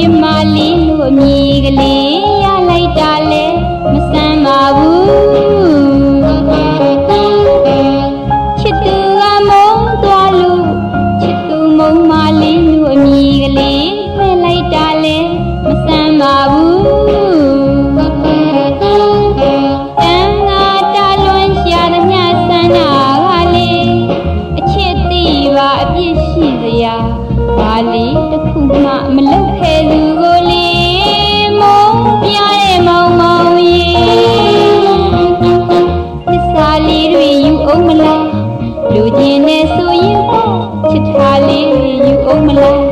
မြမလေးလို့အမိကလေး ခုမှမလုပ်ခဲ့သူကိုလေမုံပြရဲ့မောင်မောင်ရေသစ္စာလေးတွေယူအောင်မလားလူကျင်နဲ့ဆိုရင်ပေါ့ချစ်ထားလေးတွေယူအောင်မလား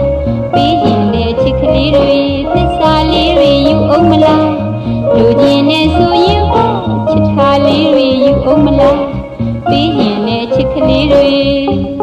ပေးရင်လည်းချစ်ကလေးတွေသစ္စာလေးတွေယူအောင်မလားလူကျင်နဲ့ဆိုရင်ပေါ့ချစ်ထားလေးတွေယူအောင်မလားပေးရင်လည်းချစ်ကလေးတွေ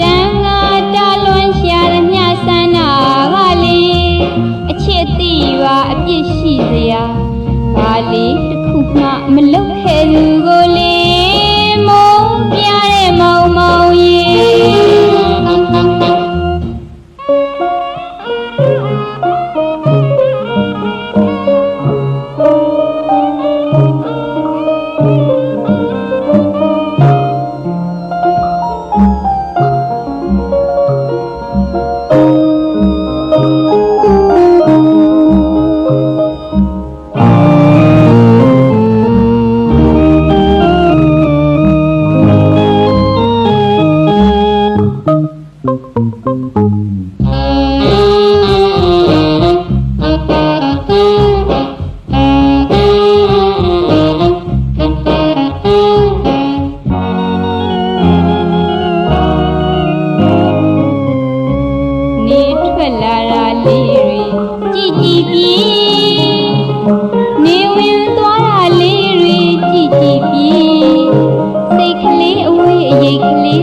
တန်ငါတလွန်ရှာရမြဆန္ဒကလေးအချစ်တိပါအပြစ်ရှိစရာဘာလေးတစ်ခုမှမလု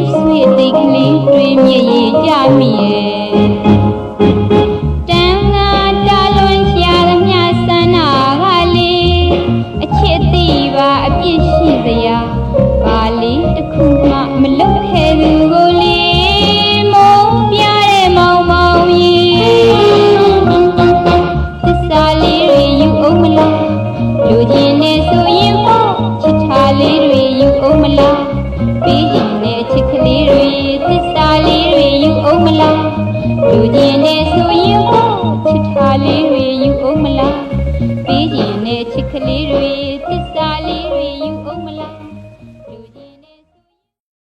ရိတ်ကလေးဆွေသိတ်ကလေးတွေးမြည်ရကြမိရဲ့တန်ငါတလွန်ရှာရမြဆန္ဒကလေးအချစ်တိပါအပြစ်ရှိစရာဘာလေးတစ်ခုမှမလုပ်ခဲ့သူကိုလေမုံပြတဲ့မောင်မောင်ရေသစ္စာလေးတွေယူအောင်မလားလူချ ပေးရင်